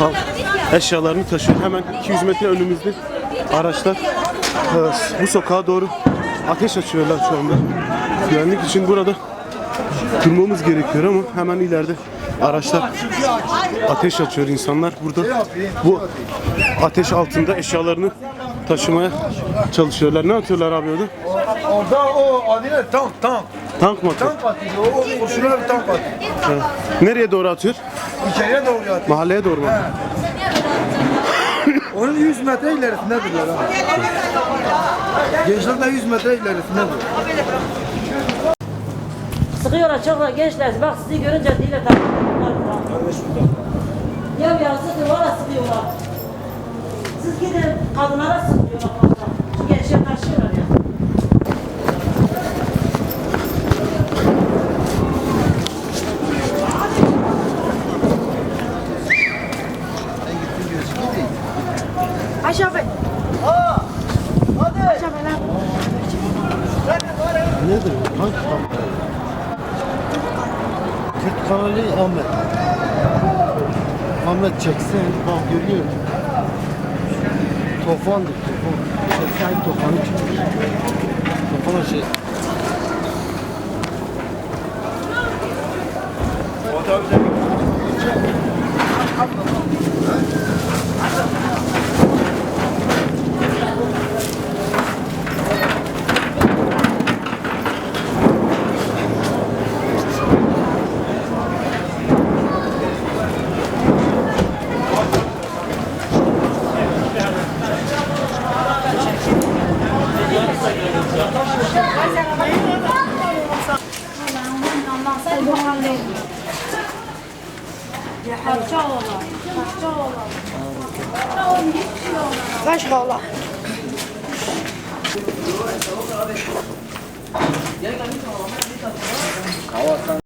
Halk eşyalarını taşıyor. Hemen 200 metre önümüzde araçlar bu sokağa doğru ateş açıyorlar şu anda. Güvenlik için burada durmamız gerekiyor ama hemen ileride araçlar ateş açıyor insanlar burada bu ateş altında eşyalarını taşımaya çalışıyorlar. Ne atıyorlar abi orada? Orada o adıyla tank tank. Tank mı atıyor? Tank atıyor. O kurşunlar tank atıyor. Nereye doğru atıyor? İçeriye doğru atıyor. Mahalleye doğru mu? Onun 100 metre ilerisindedirler ha. Gençler de 100 metre ilerisindedir. Sıkıyorlar çok gençler. Bak sizi görünce dile takıyorlar. Ya ya sıkıyorlar, valla sıkıyorlar. Siz gidin kadınlara sıkıyorlar. fazla. Şu gençler taşıyorlar ya. Nedir? Hangi kamp? Kürt kanalı Ahmet. Ahmet çeksen bak görüyor musun? Tofandır tofan. Çeksen tofanı çıkıyor. Tofana şey. Hava sen